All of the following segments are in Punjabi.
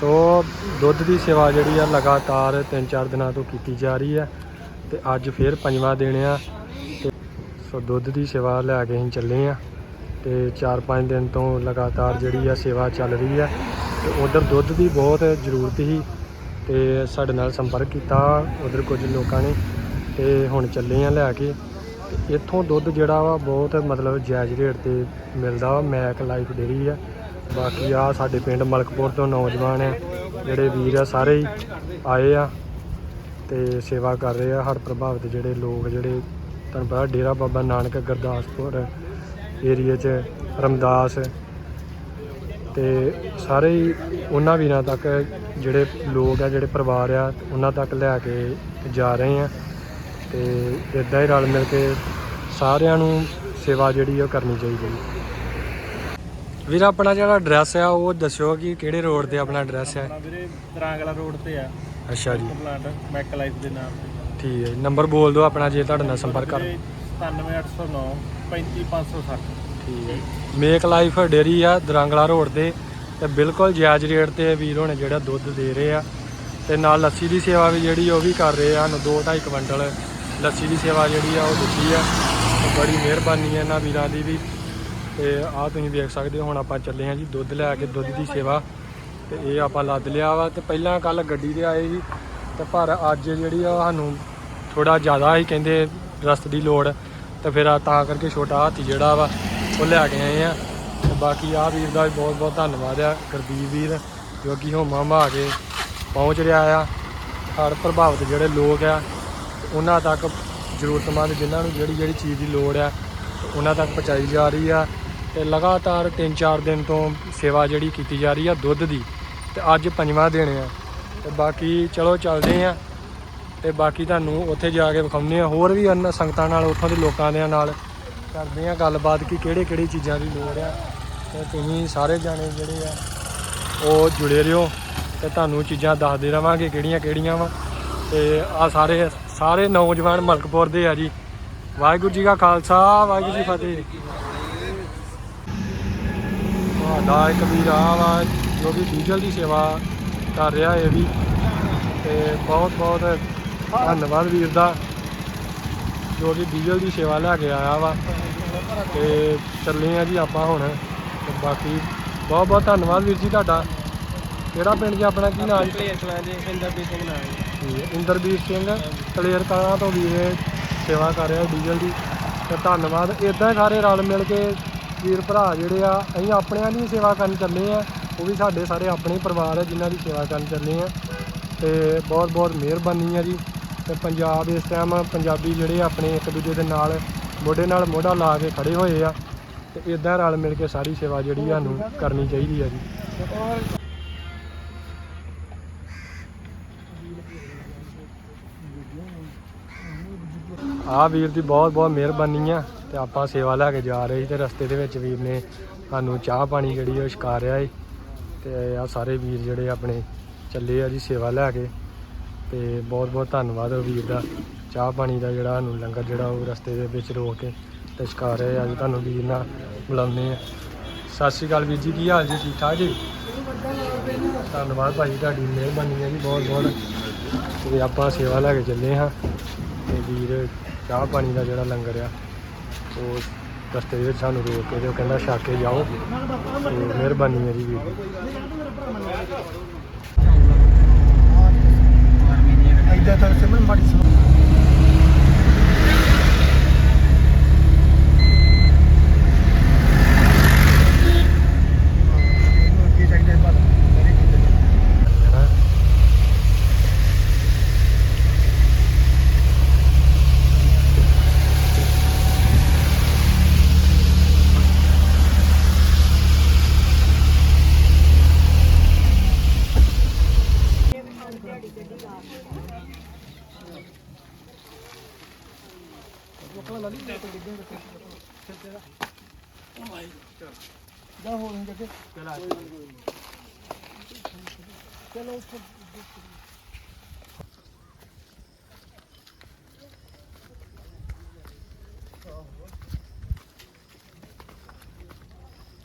ਸੋ ਦੁੱਧ ਦੀ ਸੇਵਾ ਜਿਹੜੀ ਆ ਲਗਾਤਾਰ 3-4 ਦਿਨਾਂ ਤੋਂ ਕੀਤੀ ਜਾ ਰਹੀ ਹੈ ਤੇ ਅੱਜ ਫੇਰ ਪੰਜਵਾਂ ਦਿਨ ਆ ਤੇ ਸੋ ਦੁੱਧ ਦੀ ਸੇਵਾ ਲੈ ਕੇ ਅਸੀਂ ਚੱਲੇ ਆ ਤੇ 4-5 ਦਿਨ ਤੋਂ ਲਗਾਤਾਰ ਜਿਹੜੀ ਆ ਸੇਵਾ ਚੱਲ ਰਹੀ ਹੈ ਤੇ ਉਧਰ ਦੁੱਧ ਦੀ ਬਹੁਤ ਜ਼ਰੂਰਤ ਸੀ ਤੇ ਸਾਡੇ ਨਾਲ ਸੰਪਰਕ ਕੀਤਾ ਉਧਰ ਕੁਝ ਲੋਕਾਂ ਨੇ ਤੇ ਹੁਣ ਚੱਲੇ ਆ ਲੈ ਕੇ ਤੇ ਇੱਥੋਂ ਦੁੱਧ ਜਿਹੜਾ ਵਾ ਬਹੁਤ ਮਤਲਬ ਜਾਇਜ਼ ਰੇਟ ਤੇ ਮਿਲਦਾ ਵਾ ਮੈਕ ਲਾਈਫ ਡੇਰੀ ਆ। ਬਾਕੀ ਆ ਸਾਡੇ ਪਿੰਡ ਮਲਕਪੁਰ ਤੋਂ ਨੌਜਵਾਨ ਆ, ਜਿਹੜੇ ਵੀਰ ਆ, ਸਾਰੇ ਹੀ ਆਏ ਆ ਤੇ ਸੇਵਾ ਕਰ ਰਹੇ ਆ, ਹੜ੍ਹ ਪ੍ਰਭਾਵਿਤ ਜਿਹੜੇ ਲੋਕ ਜਿਹੜੇ ਤੁਹਾਨੂੰ ਪਤਾ ਡੇਰਾ ਬਾਬਾ ਨਾਨਕ ਗੁਰਦਾਸਪੁਰ ਏਰੀਆ 'ਚ, ਰਮਦਾਸ ਤੇ ਸਾਰੇ ਹੀ ਉਹਨਾਂ ਵੀਰਾਂ ਤੱਕ ਜਿਹੜੇ ਲੋਕ ਆ, ਜਿਹੜੇ ਪਰਿਵਾਰ ਆ, ਉਹਨਾਂ ਤੱਕ ਲੈ ਕੇ ਜਾ ਰਹੇ ਆ ਤੇ ਇਦਾਂ ਹੀ ਰਲ ਮਿਲ ਕੇ ਸਾਰਿਆਂ ਨੂੰ ਸੇਵਾ ਜਿਹੜੀ ਉਹ ਕਰਨੀ ਚਾਹੀਦੀ ਹੈ ਵੀਰ ਆਪਣਾ ਜਿਹੜਾ ਐਡਰੈਸ ਆ ਉਹ ਦੱਸਿਓ ਕਿ ਕਿਹੜੇ ਰੋਡ ਤੇ ਆਪਣਾ ਐਡਰੈਸ ਹੈ ਆਪਣਾ ਵੀਰੇ ਦਰਾਂਗਲਾ ਰੋਡ ਤੇ ਆ। ਅੱਛਾ ਜੀ। ਪਲਾਂਟ ਮੈਕ ਲਾਈਫ ਦੇ ਨਾਮ ਤੇ। ਠੀਕ ਹੈ ਨੰਬਰ ਬੋਲ ਦਿਓ ਆਪਣਾ ਜੇ ਤੁਹਾਡੇ ਨਾਲ ਸੰਪਰਕ ਕਰ 97809 35560 ਠੀਕ ਹੈ ਮੇਕ ਲਾਈਫ ਡੇਰੀ ਆ ਦਰਾਂਗਲਾ ਰੋਡ ਤੇ। ਤੇ ਬਿਲਕੁਲ ਜਾਇਜ਼ ਰੇਟ ਤੇ ਵੀਰ ਹੋਣੇ ਜਿਹੜਾ ਦੁੱਧ ਦੇ ਰਹੇ ਆ। ਤੇ ਨਾਲ ਲੱਸੀ ਦੀ ਸੇਵਾ ਵੀ ਜਿਹੜੀ ਉਹ ਵੀ ਕਰ ਰਹੇ ਆ। ਸਾਨੂੰ 2.5 ਕੁਇੰਟਲ ਲੱਸੀ ਦੀ ਸੇਵਾ ਜਿਹੜੀ ਆ ਉਹ ਦਿੱਤੀ ਆ। ਬੜੀ ਮਿਹਰਬਾਨੀ ਹੈ ਇਹਨਾਂ ਵੀਰਾਂ ਦੀ ਵੀ। ਤੇ ਆਹ ਤੁਸੀਂ ਵੇਖ ਸਕਦੇ ਹੋ, ਹੁਣ ਆਪਾਂ ਚੱਲੇ ਹਾਂ ਜੀ ਦੁੱਧ ਲੈ ਕੇ, ਦੁੱਧ ਦੀ ਸੇਵਾ। ਤੇ ਇਹ ਆਪਾਂ ਲੱਦ ਲਿਆ ਵਾ ਤੇ ਪਹਿਲਾਂ ਕੱਲ ਗੱਡੀ ਤੇ ਆਏ ਸੀ ਤੇ ਪਰ ਅੱਜ ਜਿਹੜੀ ਆ ਸਾਨੂੰ ਥੋੜਾ ਜ਼ਿਆਦਾ ਹੀ ਕਹਿੰਦੇ ਰਸਤ ਦੀ ਲੋੜ, ਤੇ ਫਿਰ ਤਾਂ ਕਰਕੇ ਛੋਟਾ ਹਾਥੀ ਜਿਹੜਾ ਵਾ, ਉਹ ਲੈ ਕੇ ਆਏ ਆ। ਤੇ ਬਾਕੀ ਆ ਵੀਰ ਦਾ ਵੀ ਬਹੁਤ ਬਹੁਤ ਧੰਨਵਾਦ ਆ, ਗੁਰਦੀਪ ਵੀਰ, ਜੋ ਕਿ ਹੋਮਾ ਮਾ ਕੇ ਪਹੁੰਚ ਰਿਹਾ ਆ। ਹੜ੍ਹ ਪ੍ਰਭਾਵਿਤ ਜਿਹੜੇ ਲੋਕ ਆ, ਉਹਨਾਂ ਤੱਕ ਜ਼ਰੂਰਤਮੰਦ ਜਿਨ੍ਹਾਂ ਨੂੰ ਜਿਹੜੀ ਜਿਹੜੀ ਚੀਜ਼ ਦੀ ਲੋੜ ਆ, ਉਹਨਾਂ ਤੱਕ ਪਹੁੰਚਾਈ ਜਾ ਰਹੀ ਆ। ਤੇ ਲਗਾਤਾਰ 3-4 ਦਿਨ ਤੋਂ ਸੇਵਾ ਜਿਹੜੀ ਕੀਤੀ ਜਾ ਰਹੀ ਆ ਦੁੱਧ ਦੀ, ਤੇ ਅੱਜ ਪੰਜਵਾਂ ਦਿਨ ਆ। ਤੇ ਬਾਕੀ ਚਲੋ ਚੱਲਦੇ ਆ, ਤੇ ਬਾਕੀ ਤੁਹਾਨੂੰ ਉੱਥੇ ਜਾ ਕੇ ਵਿਖਾਉਂਦੇ ਆ। ਹੋਰ ਵੀ ਉਹਨਾਂ ਸੰਗਤਾਂ ਨਾਲ, ਉੱਥੋਂ ਦੇ ਲੋਕਾਂ ਦੇ ਨਾਲ ਕਰਦੇ ਆ ਗੱਲਬਾਤ ਕਿ ਕਿਹੜੇ ਕਿਹੜੀ ਚੀਜ਼ਾਂ ਦੀ ਲੋੜ ਆ। ਤੇ ਤੁਸੀਂ ਸਾਰੇ ਜਾਣੇ ਜਿਹੜੇ ਆ, ਉਹ ਜੁੜੇ ਰਹੋ, ਤੇ ਤੁਹਾਨੂੰ ਚੀਜ਼ਾਂ ਦੱਸਦੇ ਰਵਾਂਗੇ ਕਿਹੜੀਆਂ ਕਿਹੜੀਆਂ ਵਾ। ਤੇ ਆ ਸਾਰੇ ਸਾਰੇ ਨੌਜਵਾਨ ਮਲਕਪੁਰ ਦੇ ਆ ਜੀ। ਵਾਹਿਗੁਰੂ ਜੀ ਕਾ ਖਾਲਸਾ, ਵਾਹਿਗੁਰੂ ਜੀ ਫਤਿਹ। ਤੁਹਾਡਾ ਇੱਕ ਵੀਰ ਆ ਵਾ ਜੋ ਕਿ ਡੀਜ਼ਲ ਦੀ ਸੇਵਾ ਕਰ ਰਿਹਾ ਇਹ ਵੀ। ਤੇ ਬਹੁਤ ਬਹੁਤ ਧੰਨਵਾਦ ਵੀਰ ਦਾ ਜੋ ਕਿ ਡੀਜ਼ਲ ਦੀ ਸੇਵਾ ਲੈ ਕੇ ਆਇਆ ਵਾ। ਤੇ ਚੱਲੇ ਆ ਜੀ ਆਪਾਂ ਹੁਣ ਤੇ ਬਾਕੀ ਬਹੁਤ ਬਹੁਤ ਧੰਨਵਾਦ ਵੀਰ ਜੀ ਤੁਹਾਡਾ। ਕਿਹੜਾ ਪਿੰਡ ਜੀ ਆਪਣਾ ਕੀ ਨਾਮ ਜੀ? ਹਿੰਦਰ ਸਿੰਘ ਨਾਮ ਹੈ। ਇੰਦਰਬੀਰ ਸਿੰਘ ਕਲੇਰ ਕਲਾਂ ਤੋਂ ਵੀ ਇਹ ਸੇਵਾ ਕਰ ਰਿਹਾ ਡੀਜ਼ਲ ਦੀ। ਤੇ ਧੰਨਵਾਦ ਇਦਾਂ ਸਾਰੇ ਰਲ ਮਿਲ ਕੇ ਵੀਰ ਭਰਾ ਜਿਹੜੇ ਆ, ਅਸੀਂ ਆਪਣਿਆਂ ਦੀ ਸੇਵਾ ਕਰਨ ਚੱਲੇ ਆ। ਉਹ ਵੀ ਸਾਡੇ ਸਾਰੇ ਆਪਣੇ ਪਰਿਵਾਰ ਆ ਜਿਨ੍ਹਾਂ ਦੀ ਸੇਵਾ ਕਰਨ ਚੱਲੇ ਆ। ਤੇ ਬਹੁਤ ਬਹੁਤ ਮਿਹਰਬਾਨੀ ਆ ਜੀ। ਤੇ ਪੰਜਾਬ ਇਸ ਟਾਈਮ ਪੰਜਾਬੀ ਜਿਹੜੇ ਆਪਣੇ ਇੱਕ ਦੂਜੇ ਦੇ ਨਾਲ, ਮੋਢੇ ਨਾਲ ਮੋਢਾ ਲਾ ਕੇ ਖੜੇ ਹੋਏ ਆ। ਤੇ ਇਦਾਂ ਰਲ ਮਿਲ ਕੇ ਸਾਰੀ ਸੇਵਾ ਜਿਹੜੀ ਸਾਨੂੰ ਕਰਨੀ ਚਾਹੀਦੀ ਆ ਜੀ। ਆ ਵੀਰ ਦੀ ਬਹੁਤ ਬਹੁਤ ਮਿਹਰਬਾਨੀ ਆ। ਤੇ ਆਪਾਂ ਸੇਵਾ ਲੈ ਕੇ ਜਾ ਰਹੇ ਸੀ ਤੇ ਰਸਤੇ ਦੇ ਵਿੱਚ ਵੀਰ ਨੇ ਸਾਨੂੰ ਚਾਹ ਪਾਣੀ ਜਿਹੜੀ ਉਹ ਛਕਾ ਰਿਹਾ ਏ। ਤੇ ਆ ਸਾਰੇ ਵੀਰ ਜਿਹੜੇ ਆਪਣੇ ਚੱਲੇ ਆ ਜੀ ਸੇਵਾ ਲੈ ਕੇ। ਤੇ ਬਹੁਤ ਬਹੁਤ ਧੰਨਵਾਦ ਉਹ ਵੀਰ ਦਾ। ਚਾਹ ਪਾਣੀ ਦਾ ਜਿਹੜਾ ਸਾਨੂੰ ਲੰਗਰ ਜਿਹੜਾ ਉਹ ਰਸਤੇ ਦੇ ਵਿੱਚ ਰੋਕ ਕੇ ਤੇ ਛਕਾ ਰਹੇ ਆ ਜੀ ਤੁਹਾਨੂੰ ਵੀਰ ਨਾਲ ਬੁਲਾਉਂਦੇ ਆ। ਸਤਿ ਸ਼੍ਰੀ ਅਕਾਲ ਵੀਰ ਜੀ, ਕੀ ਹਾਲ ਜੀ? ਠੀਕ ਠਾਕ ਜੀ? ਧੰਨਵਾਦ ਭਾਜੀ ਤੁਹਾਡੀ ਮਿਹਰਬਾਨੀ ਹੈ ਜੀ ਬਹੁਤ ਬਹੁਤ ਤੇ ਆਪਾਂ ਸੇਵਾ ਲੈ ਕੇ ਚੱਲੇ ਹਾਂ। ਤੇ ਵੀਰ, ਚਾਹ ਪਾਣੀ ਦਾ ਜਿਹੜਾ ਲੰਗਰ ਆ ਉਹ ਰਸਤੇ ਵਿੱਚ ਸਾਨੂੰ ਰੋਕ ਕੇ ਤੇ ਉਹ ਕਹਿੰਦਾ ਛੱਕ ਕੇ ਜਾਓ। ਤੇ ਮਿਹਰਬਾਨੀ ਹੈ ਜੀ ਵੀਰ ਦੀ ਤਾਂ ਸਿਮਰਨ ਮਾੜੀ ਸੁਣ ਕੀ ਚਾਹੀਦਾ ਹੈ ਭਾਲਾ ਵੈਰੀ ਗੁੱਡ ਹੈਨਾ ਜਾ ਹੋ ਨਹੀਂ ਜੱਗੇ ਚਲੋ ਉੱਥੇ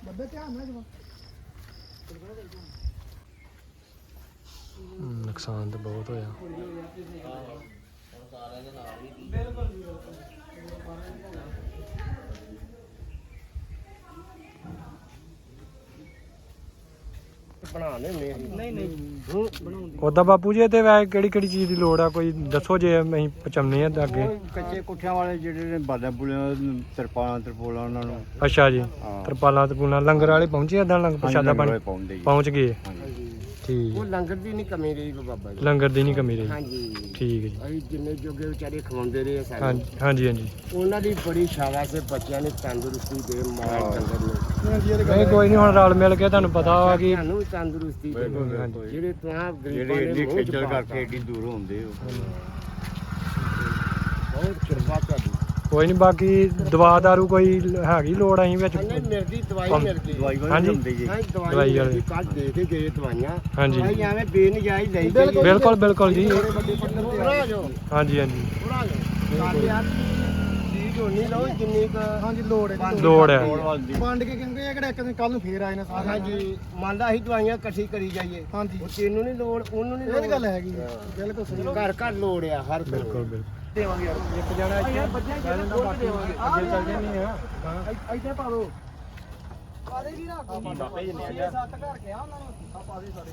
ਬੱਬੇ ਧਿਆਨ ਨਾਲ ਜਮਾ ਨੁਕਸਾਨ ਤਾਂ ਬਹੁਤ ਹੋਇਆ ਨਹੀਂ ਨਹੀਂ। ਬਣਾਉਂਦੇ ਉਦਾਂ ਬਾਪੂ ਜੀ ਤੇ ਵੈ ਕਿਹੜੀ ਕਿਹੜੀ ਚੀਜ਼ ਦੀ ਲੋੜ ਆ? ਕੋਈ ਦੱਸੋ ਜੇ ਅਸੀਂ ਪਚਾਉਣੇ ਆ ਤਾਂ ਅੱਗੇ ਕੱਚੇ ਕੁੱਠਿਆਂ ਵਾਲੇ ਜਿਹੜੇ ਨੇ ਬਾਦਾਂ ਬੁਲਿਆਂ ਤਰਪਾਲਾਂ ਤਰਪੋਲਾਂ ਉਹਨਾਂ ਨੂੰ। ਅੱਛਾ ਜੀ। ਤਰਪਾਲਾਂ ਤਪੂਲਾਂ ਲੰਗਰ ਵਾਲੇ ਪਹੁੰਚੇ ਏਦਾਂ ਲੰਗਰ ਪ੍ਰਸ਼ਾਦਾ ਪਾਉਂਦੇ ਜੀ। ਪਹੁੰਚ ਗਏ। ਹਾਂਜੀ। ਠੀਕ। ਉਹ ਲੰਗਰ ਦੀ ਨਹੀਂ ਕਮੀ ਰਹੀ ਬਾਬਾ ਜੀ। ਲੰਗਰ ਦੀ ਨਹੀਂ ਕਮੀ ਰਹੀ। ਹਾਂਜੀ। ਠੀਕ ਹੈ ਜੀ। ਅਸੀਂ ਜਿੰਨੇ ਜੋਗੇ ਵਿਚਾਰੇ ਖਵਾਉਂਦੇ ਰਹੇ ਸਾਰੇ। ਹਾਂਜੀ ਹਾਂਜੀ ਹਾਂਜੀ। ਉਹਨਾਂ ਦੀ ਬੜੀ ਸ਼ਾਬਾਸ਼ ਹੈ ਬੱਚਿਆਂ ਨੇ ਤੰਦਰੁਸਤੀ ਦੇ ਮਾਰ ਡੰਗਰ ਨੂੰ। ਨਹੀਂ ਕੋਈ ਨਹੀਂ ਹੁਣ ਰਲ ਮਿਲ ਕੇ ਤੁਹਾਨੂੰ ਪਤਾ ਵਾ ਕਿ ਸਾਨੂੰ ਵੀ ਤੰਦਰੁਸਤੀ ਦੇ ਹਾਂਜੀ। ਜਿਹੜੇ ਤੁਹਾਂ ਜਿਹੜੇ ਗਰੀਬਾਂ ਇੰਨੀ ਦੇ ਮੂੰਹ ਚ ਖੇਚਲ ਪਾਤਾ। ਕਰਕੇ ਏਡੀ ਦੂਰ ਹੁੰਦੇ ਹੋ ਬਹੁਤ ਕਿਰਪਾ ਤੁਹਾਡੀ ਕੋਈ ਨਹੀਂ ਬਾਕੀ ਦਵਾ ਦਾਰੂ ਕੋਈ ਹੈਗੀ ਲੋੜ ਅਸੀਂ ਵਿੱਚ ਅੰਨੇ ਮਿਲਦੀ ਦਵਾਈ ਮਿਲਦੀ ਦਵਾਈ ਵਾਲੇ ਹਾਂਜੀ। ਹੁੰਦੇ ਜੀ ਹਾਂ ਦਵਾਈ ਦਵਾਈ ਵਾਲੇ। ਮਿਲਦੀ ਕੱਲ ਦੇ ਕੇ ਗਏ ਦਵਾਈਆਂ ਹਾਂਜੀ। ਐਵੇਂ ਬੇਨਜਾਇਜ਼ ਲਈ ਗਏ ਬਿਲਕੁਲ ਬਿਲਕੁਲ ਜੀ ਥੋੜਾ ਜੋ ਹਾਂਜੀ ਹਾਂਜੀ ਥੋੜਾ ਜੋ ਹੋਣੀ ਲਓ ਜਿੰਨੀ ਕੁ ਹਾਂਜੀ ਲੋੜ ਹੈ ਵੰਡ- ਲੋੜ ਹੈ। ਲੋੜ ਵੰਡ ਕੇ ਕਹਿੰਦੇ ਆ ਕਿਹੜਾ ਇੱਕ ਦਿਨ ਕੱਲ ਨੂੰ ਫੇਰ ਆਏ ਨੇ ਸਾਰੇ। ਹਾਂਜੀ ਮੰਨਦਾ ਅਸੀਂ ਦਵਾਈਆਂ ਇਕੱਠੀ ਕਰੀ ਜਾਈਏ। ਹਾਂਜੀ। ਉਹ ਤੈਨੂੰ ਨਹੀਂ ਲੋੜ ਉਹਨੂੰ ਨਹੀਂ ਇਹ ਤਾਂ ਗੱਲ ਹੈਗੀ ਹੈ। ਬਿਲਕੁਲ ਸਹੀ। ਘਰ ਘਰ ਲੋੜ ਆ ਹਰ ਬਿਲਕੁਲ ਬਿਲਕੁਲ। ਦੇਵਾਂਗੇ ਇੱਕ ਜਣਾ ਇੱਥੇ ਬੈਠਣ ਦਾ ਬਾਕੀ ਅੱਗੇ ਚੱਲ ਜਾਂਦੇ ਆ। ਇੱਥੇ ਪਾ ਦੋ। ਪਾਦੇ ਵੀ ਨਾ ਬਾਪੇ ਜੀ ਨੇ ਸੱਤ ਘਰ ਗਿਆ ਉਹਨਾਂ ਨੂੰ। ਆ ਪਾ ਦੇ ਸਾਰੇ।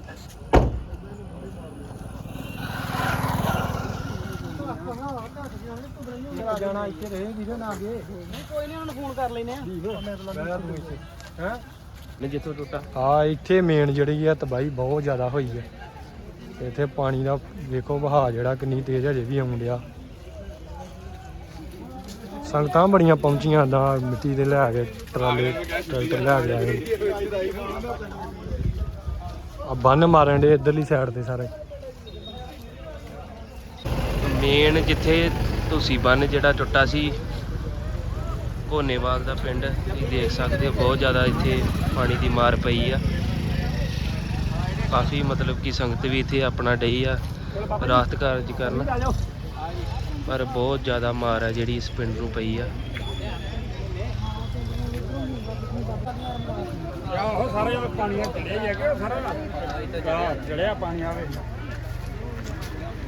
ਜਾਣਾ ਇੱਥੇ ਰਹੇ ਵੀਰੇ ਨਾ ਅੱਗੇ। ਕੋਈ ਨਹੀਂ ਉਹਨੂੰ ਫੋਨ ਕਰ ਲੈਨੇ ਆ ਮੈਂ ਤਾਂ ਲੱਗਾ ਤੂੰ ਇੱਥੇ। ਹੈ? ਨੇ ਜਿੱਥੋਂ ਟੁੱਟਾ। ਆ ਇੱਥੇ ਮੇਨ ਜਿਹੜੀ ਆ ਤਬਾਹੀ ਬਹੁਤ ਜ਼ਿਆਦਾ ਹੋਈ ਹੈ ਇੱਥੇ ਪਾਣੀ ਦਾ ਵੇਖੋ ਵਹਾਅ ਜਿਹੜਾ ਕਿੰਨੀ ਤੇਜ਼ ਹਜੇ ਵੀ ਆਉਣ ਡਿਆ। ਸੰਗਤਾਂ ਬੜੀਆਂ ਪਹੁੰਚੀਆਂ ਦਾ ਮਿੱਟੀ ਦੇ ਲੈ ਕੇ ਟਰਾਲੇ ਟਰੈਕਟਰ ਲੈ ਕੇ ਆਏ। ਆ ਬੰਨ ਮਾਰਨ ਦੇ ਇਧਰਲੀ ਸਾਈਡ ਤੇ ਸਾਰੇ। ਮੇਨ ਜਿੱਥੇ ਤੁਸੀਂ ਬੰਨ ਜਿਹੜਾ ਟੁੱਟਾ ਸੀ ਕੋਨੇਵਾਲ ਦਾ ਪਿੰਡ, ਤੁਸੀਂ ਦੇਖ ਸਕਦੇ ਹੋ, ਬਹੁਤ ਜ਼ਿਆਦਾ ਇੱਥੇ ਪਾਣੀ ਦੀ ਮਾਰ ਪਈ ਆ। ਕਾਫੀ ਮਤਲਬ ਕਿ ਸੰਗਤ ਵੀ ਇੱਥੇ ਆਪਣਾ ਡਈ ਆ ਰਾਹਤ ਕਾਰਜ ਕਰਨ। ਪਰ ਬਹੁਤ ਜ਼ਿਆਦਾ ਮਾਰ ਆ ਜਿਹੜੀ ਇਸ ਪਿੰਡ ਨੂੰ ਪਈ ਆ। ਆਹੋ, ਸਾਰੇ ਪਾਣੀ ਚੜਿਆ ਹੀ ਹੈਗੇ, ਸਾਰਾ। ਚੜਿਆ ਪਾਣੀ ਆਵੇ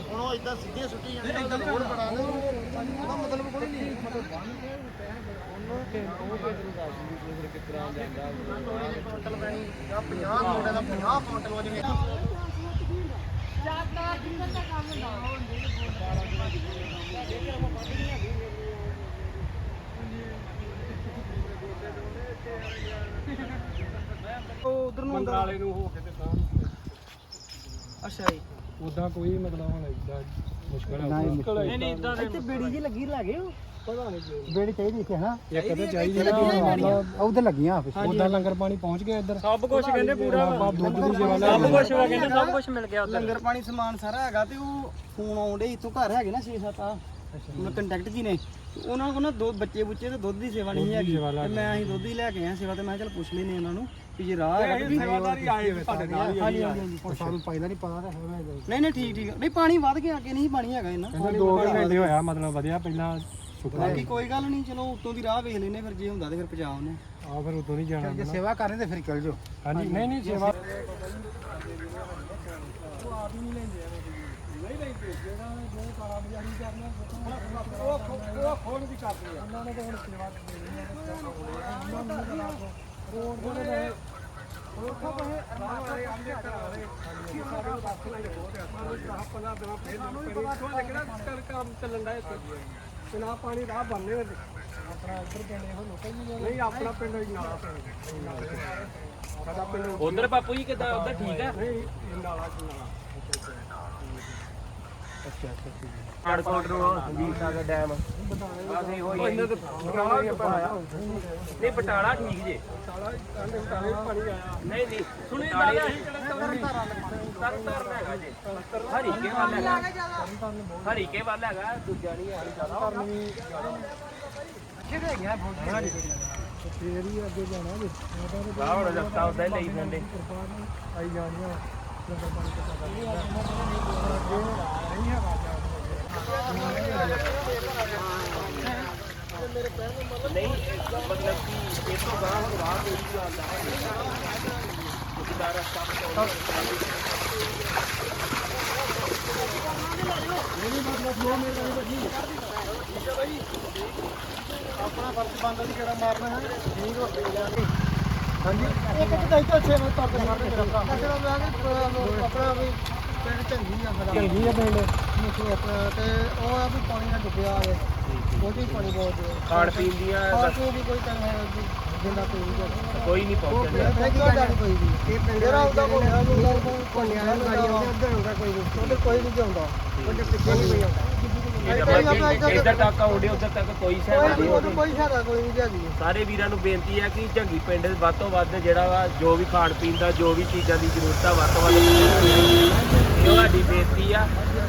ਹੁਣ ਉਹ ਇਦਾਂ ਸਿੱਧੀਆਂ ਸੁੱਟੀ ਜਾਂਦੇ ਨੇ ਰੋਡ ਬਣਾ ਦੇ ਉਹਦਾ ਮਤਲਬ ਕੋਈ ਨਹੀਂ ਮਤਲਬ ਬੰਨ ਕੇ ਉਹਨੂੰ ਕਿ ਉਹ ਕਿ ਤੈਨੂੰ ਦੱਸ ਵੀ ਫਿਰ ਕਿਤਰਾ ਜਾਂਦਾ ਕੁਇੰਟਲ ਪੈਣੀ ਜਾਂ 50 ਮੋੜੇ ਦਾ 50 ਕੁਇੰਟਲ ਹੋ ਜਵੇ ਉਹ ਉਧਰ ਨੂੰ ਮੰਗਾਲੇ ਨੂੰ ਹੋ ਕੇ ਤੇ ਤਾਂ। ਅੱਛਾ ਜੀ। ਉਦਾਂ ਕੋਈ ਮਤਲਬ ਹੁਣ ਇਦਾਂ ਮੁਸ਼ਕਲ ਹੈ ਨਹੀਂ ਨਹੀਂ ਇਦਾਂ ਇੱਥੇ ਬੇੜੀ ਜੀ ਲੱਗੀ ਲੱਗੇ ਪਤਾ ਨਹੀਂ ਬੇੜੀ ਚਾਹੀਦੀ ਇੱਥੇ ਹਨਾ? ਇੱਕ ਤਾਂ ਚਾਹੀਦੀ ਨਾ ਉਧਰ ਲੱਗੀਆਂ ਉਦਾਂ ਲੰਗਰ ਪਾਣੀ ਪਹੁੰਚ ਗਿਆ ਇੱਧਰ। ਸਭ ਕੁਝ ਕਹਿੰਦੇ ਪੂਰਾ। ਆਪਾਂ ਦੁੱਧ ਦੀ ਸੇਵਾ ਲੈ ਸਭ ਕੁਝ ਵਾ ਕਹਿੰਦੇ ਸਭ ਕੁਝ ਮਿਲ ਗਿਆ ਲੰਗਰ ਪਾਣੀ ਸਮਾਨ ਸਾਰਾ ਹੈਗਾ ਤੇ ਉਹ ਫੋਨ ਆਉਂਦੇ ਇਤੋਂ ਘਰ ਹੈਗੇ ਨਾ 6-7 ਆ। ਉਹਨਾਂ ਕੰਟੈਕਟ ਜੀ ਨੇ। ਤੇ ਉਹਨਾਂ ਕੋਲ ਨਾ ਦੋ ਬੱਚੇ ਬੁੱਚੇ ਤੇ ਦੁੱਧ ਦੀ ਸੇਵਾ ਨਹੀਂ ਹੈਗੀ। ਤੇ ਮੈਂ ਅਸੀਂ ਦੁੱਧ ਹੀ ਲੈ ਕੇ ਆਇਆ ਸੇਵਾ ਤੇ ਮੈਂ ਕਿਹਾ ਚੱਲ ਪੁੱਛ ਲੈਨੇ ਉਹਨਾਂ ਨੂੰ ਕਿ ਜੇ ਰਾਹ ਹੈਗਾ ਤੇ ਸੇਵਾਦਾਰੀ ਆਏ ਤੁਹਾਡੇ ਨਾਲ ਹੀ ਹਾਂਜੀ ਹਾਂਜੀ ਹੁਣ ਸਾਨੂੰ ਪਹਿਲਾਂ ਨਹੀਂ ਪਤਾ ਤਾਂ ਹੈ ਨਹੀਂ ਨਹੀਂ ਠੀਕ ਠੀਕ। ਨਹੀਂ ਪਾਣੀ ਵੱਧ ਗਿਆ ਅੱਗੇ ਨਹੀਂ ਪਾਣੀ ਹੈਗਾ ਇਹਨਾਂ ਕਹਿੰਦੇ 2 ਘੰਟੇ ਹੋਇਆ ਮਤਲਬ ਵਧੀਆ ਪਹਿਲਾਂ ਸੁੱਕਾ ਬਾਕੀ ਕੋਈ ਗੱਲ ਨਹੀਂ ਚਲੋ ਉੱਤੋਂ ਦੀ ਰਾਹ ਵੇਖ ਲੈਨੇ ਫਿਰ ਜੇ ਹੁੰਦਾ ਤੇ ਫਿਰ ਪਹੁੰਚਾ ਉਹਨੇ। ਆ ਫਿਰ ਉਦੋਂ ਨਹੀਂ ਜਾਣਾ ਜੇ ਸੇਵਾ ਕਰਨੀ ਤੇ ਫਿਰ ਚੱਲ ਜਾਓ। ਹਾਂਜੀ ਨਹੀਂ ਨਹੀਂ ਸੇਵਾ ਨਾ ਪਾਣੀ ਰਾਹ ਬੰਨੇ ਆਪਣਾ ਇੱਧਰ ਪਿੰਡ ਇਹੋ ਲੋਕਾਂ ਹੀ ਨਹੀਂ ਆਪਣਾ ਪਿੰਡ ਹੀ ਨਾਲਾ ਪਿੰਡ ਸਾਡਾ ਪਿੰਡ ਉਧਰ ਬਾਪੂ ਜੀ ਕਿਦਾਂ ਉਧਰ ਠੀਕ ਆ? ਨਹੀਂ ਇਹ ਨਾਲਾ ਚ ਨਾਲਾ ਅੱਛਾ ਅੱਛਾ ਠੀਕ ਨੂੰ ਸੰਜੀਤ ਸਾਗਰ ਡੈਮ। ਅਸੀਂ ਹੋਈ ਇਹਨਾਂ ਤੇ ਬਟਾਲਾ ਵੀ ਪਾਇਆ ਨਹੀਂ ਬਟਾਲਾ ਠੀਕ ਜੇ। ਬਟਾਲਾ ਕਹਿੰਦੇ ਬਟਾਲੇ ਪਾਣੀ ਆਇਆ ਨਹੀਂ ਨਹੀਂ ਸੁਣੀ ਬਟਾਲੇ ਗੱਲ ਅਸੀਂ ਕਿਹੜਾ ਤਰਨ ਤਰਨ ਹੈਗਾ ਜੇ। ਹਰੀਕੇ ਵੱਲ ਹੈਗਾ। ਹਰੀਕੇ ਵੱਲ ਹੈਗਾ ਦੂਜਾ ਨਹੀਂ ਹੈ ਜ਼ਿਆਦਾ ਕਿਹੜੇ ਗਿਆ ਹੀ ਅੱਗੇ ਜਾਣਾ ਜੀ। ਆਹ ਹੁਣ ਰਸਤਾ ਉਦਾਂ ਹੀ ਲਈ ਜਾਂਦੇ। ਆਈ ਜਾਣੀਆਂ। ਨਹੀਂ, ਮਤਲਬ ਕਿ ਇਹ ਤੋਂ ਗਾਂ ਹੁਣ ਰਾਹ ਕੋਈ ਜਾਂਦਾ ਹੈ ਜਿੱਦਾਂ ਰਸਤਾ ਆਪਣਾ ਫਰਜ਼ ਬੰਦਾ ਦੀ ਕਿਹੜਾ ਮਾਰਨਾ ਹੈ, ਠੀਕ ਹੋ ਗਿਆ ਹਾਂਜੀ। ਇੱਕ ਇੱਕ ਢਾਈ ਤੋਂ ਛੇ ਵਜੇ ਤੱਕ ਮਾਰਦੇ ਕਰਾਂਗਾ ਅਸਲ ਵਿੱਚ ਆਪਣਾ ਵੀ ਪਿੰਡ ਚੰਗੀ ਆ ਸਾਡਾ ਚੰਗੀ ਆ ਪਿੰਡ। ਮੁੱਖ ਆਪਣਾ ਤੇ ਉਹ ਆ ਵੀ ਪਾਣੀ ਨਾਲ ਡੁੱਬਿਆ ਉਹਦੀ ਪਾਣੀ ਬਹੁਤ ਖਾਣ ਪੀਣ ਦੀਆਂ ਖਾਣ ਪੀਣ ਦੀ ਕੋਈ ਤਾਂ ਹੈ ਜਿੰਦਾ ਕੋਈ ਨਹੀਂ ਕੋਈ ਨਹੀਂ ਪਹੁੰਚਦਾ ਕੋਈ ਨਹੀਂ। ਇਹ ਪਿੰਡ ਜਿਹੜਾ ਉਹਦਾ ਕੋਲਿਆ ਨੂੰ ਕੋਲਿਆ ਨੂੰ ਗਾੜੀ ਆਉਂਦੇ ਉੱਧਰ ਹੁੰਦਾ ਕੋਈ ਨਹੀਂ। ਉੱਧਰ ਕੋਈ ਨਹੀਂ ਜਾਂਦਾ ਉਹਦੇ ਪਿੱਛੇ ਨਹੀਂ ਕੋਈ ਆਉਂਦਾ ਇੱਧਰ ਤੱਕ ਆਉਂਦੇ ਉੱਧਰ ਤੱਕ ਕੋਈ ਕੋਈ ਸਹਾਇਤਾ ਨਹੀਂ ਨਹੀਂ ਉਹਨੂੰ ਕੋਈ ਸਾਡਾ ਕੋਈ ਨਹੀਂ ਜਾਂਦੀ ਸਾਰੇ ਵੀਰਾਂ ਨੂੰ ਬੇਨਤੀ ਹੈ ਕਿ ਝੰਗੀ ਪਿੰਡ ਦੇ ਵੱਧ ਤੋਂ ਵੱਧ ਜਿਹੜਾ ਵਾ ਜੋ ਵੀ ਖਾਣ ਪੀਣ ਦਾ ਜੋ ਵੀ ਚੀਜ਼ਾਂ ਦੀ ਜ਼ਰੂਰਤ ਆ ਵੱਧ ਤੋਂ ਵੱਧ ਇਹ ਸਾਡੀ ਬੇਨਤੀ ਆ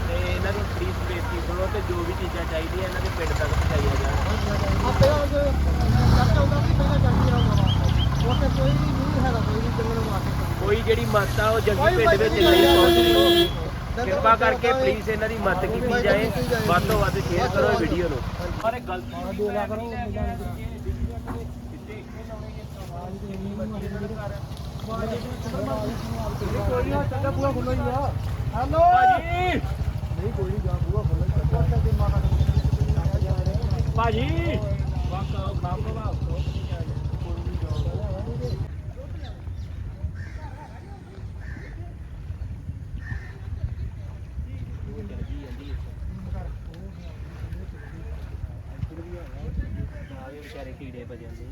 ਤੇ ਇਹਨਾਂ ਦੀ ਪਲੀਜ਼ ਬੇਨਤੀ ਸੁਣੋ ਤੇ ਜੋ ਵੀ ਚੀਜ਼ਾਂ ਚਾਹੀਦੀਆਂ ਇਹਨਾਂ ਦੇ ਪਿੰਡ ਤੱਕ ਪਹੁੰਚਾਈਆਂ ਜਾਣ। ਆਪੇ ਜੋ ਚੱਲ ਆਉਂਦਾ ਵੀ ਪਹਿਲਾਂ ਜਾਂਦੀ ਆਉਂਦਾ ਉੱਥੇ ਕੋਈ ਵੀ ਨਹੀਂ ਹੈਗਾ ਕੋਈ ਵੀ ਜੰਗਲ ਮਾਰ ਕੋਈ ਜਿਹੜੀ ਮਤ ਆ ਉਹ ਜੰਗੀ ਪਿੰਡ ਵਿੱਚ ਨਹੀਂ ਪਹੁੰਚਦੀ। ਕਿਰਪਾ ਕਰਕੇ ਪਲੀਜ਼ ਇਹਨਾਂ ਦੀ ਮਦਦ ਕੀਤੀ ਜਾਏ। ਵੱਧ ਤੋਂ ਵੱਧ ਸ਼ੇਅਰ ਕਰੋ ਇਹ ਵੀਡੀਓ ਨੂੰ। ਸਾਰੇ ਗਲਤੀ ਦੇ ਲਿਆ ਕਰੋ ਕੋਈ ਨਾ ਚੱਡਾ ਪੂਰਾ ਖੁੱਲਾ ਹੀ ਆ। ਹੈਲੋ। ਭਾਜੀ। ਨਹੀਂ ਕੋਈ ਨਹੀਂ ਜਾ ਪੂਰਾ ਖੁੱਲਾ ਹੀ ਭਾਜੀ ਵਾਕਾ ਖਾਮ ਬਾਬਾ ਵਿਚਾਰੇ ਕੀੜੇ ਪੈ ਜਾਂਦੇ